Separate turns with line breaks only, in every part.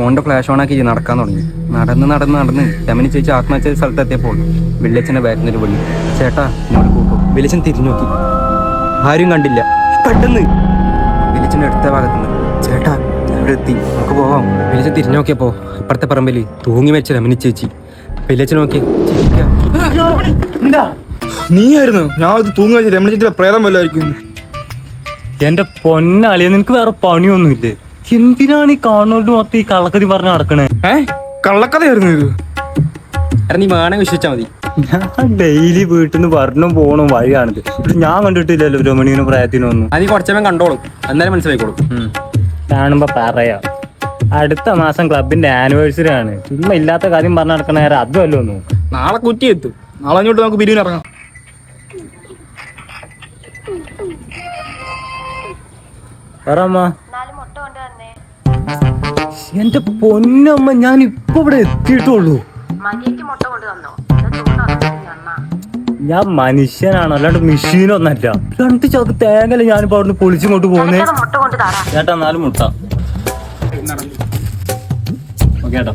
ഫോണിന്റെ flash on ആക്കി നടക്കാൻ തുടങ്ങി. നടന്ന് നടന്ന് നടന്ന് ചമനി ചേച്ചി ആത്മഹത്യ സ്ഥലത്ത് സ്ഥലത്തെത്തിയപ്പോൾ വില്ലേച്ചന്റെ ബാക്കിൽ നിന്ന് വിളി. ചേട്ടാ എന്നോട് കൂട്ടു വിളിച്ചൻ തിരിഞ്ഞു നോക്കി ആരും കണ്ടില്ല. പെട്ടെന്ന് വിളിച്ചന്റെ അടുത്ത ഭാഗത്ത് നിന്ന് ചേട്ടാ എത്തി. നമുക്ക് പോവാം. വില്ലച്ചൻ തിരിഞ്ഞു നോക്കിയപ്പോ അപ്പുറത്തെ പറമ്പിൽ തൂങ്ങി വെച്ച രമണി ചേച്ചി. വില്ലച്ചൻ നോക്കി.
നീയായിരുന്നു. ഞാൻ അത് തൂങ്ങി രമണി ചേച്ചിയുടെ പ്രേതം വല്ലായിരിക്കും.
എന്റെ പൊന്നാളിയ നിനക്ക് വേറെ പണിയൊന്നുമില്ലേ? എന്തിനാണ് ഈ കാണുന്നോട്ട് മൊത്തം ഈ കള്ളക്കതി പറഞ്ഞ് നടക്കണേ?
ഏ? കള്ളക്കഥയായിരുന്നു ഇത്.
എടാ നീ വേണേ വിശ്വസിച്ചാ മതി.
ഞാൻ ഡെയിലി വീട്ടിൽ നിന്ന് വരണം പോകണം വഴിയാണിത്. ഇത് ഞാൻ കണ്ടിട്ടില്ലല്ലോ രമണീനും പ്രായത്തിനും ഒന്നും
അത് നീ കുറച്ചവൻ കണ്ടോളും. എന്നാലും മനസ്സിലായിക്കോളും.
കാണുമ്പോ പറയാം. അടുത്ത മാസം ക്ലബിന്റെ ആനിവേഴ്സറി ആണ്. ചുമ്മാ ഇല്ലാത്ത കാര്യം പറഞ്ഞു നടക്കണ നേരം അല്ലോ ഒന്നും.
നാളെ കുറ്റി എത്തും നാളെ അങ്ങോട്ട് നമുക്ക് ബിരിയാണി ഇറങ്ങാം.
കൊണ്ടുവന്നേ
എന്റെ പൊന്നമ്മ ഞാൻ ഇപ്പൊ ഇവിടെ എത്തിയിട്ടുള്ളൂ. ഞാൻ മനുഷ്യനാണ് അല്ലാണ്ട് മെഷീനൊന്നല്ല രണ്ട് ചാക്ക് തേങ്ങല ഞാനിപ്പോ അവിടുന്ന് പൊളിച്ചിങ്ങോട്ട് പോകുന്നേ ചേട്ടാ നാല് മുട്ട. ഓക്കെ ചേട്ടാ.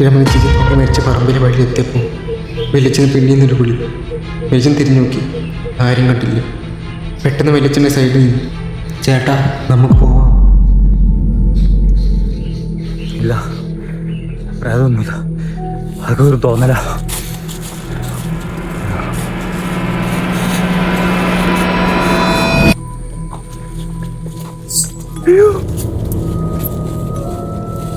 കറക്റ്റ് രമണിച്ച് തൂങ്ങി മരിച്ച പറമ്പിലെ വഴിയെത്തിയപ്പോൾ വെളിച്ചന് പിന്നിൽ നിന്നൊരു വിളി വെളിച്ചൻ തിരിഞ്ഞു നോക്കി. ആരും കണ്ടില്ല. പെട്ടെന്ന് വെളിച്ചന്റെ സൈഡിൽ നിന്ന് ചേട്ടാ നമുക്ക് പോവാം.
ഇല്ല. പ്രേതമൊന്നുമില്ല അതൊക്കെ ഒരു തോന്നല.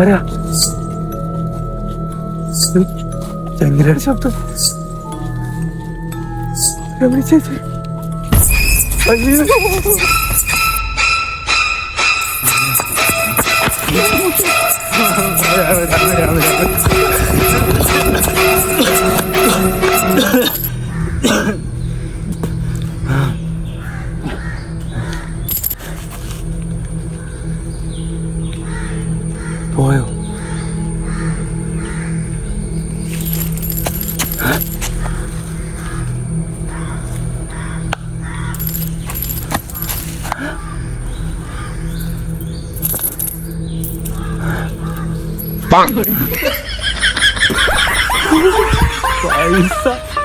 ആരാ? ചങ്ങലയുടെ ശബ്ദം രമണി ചേച്ചി അയ്യോ പോയോ Bang! Paisa!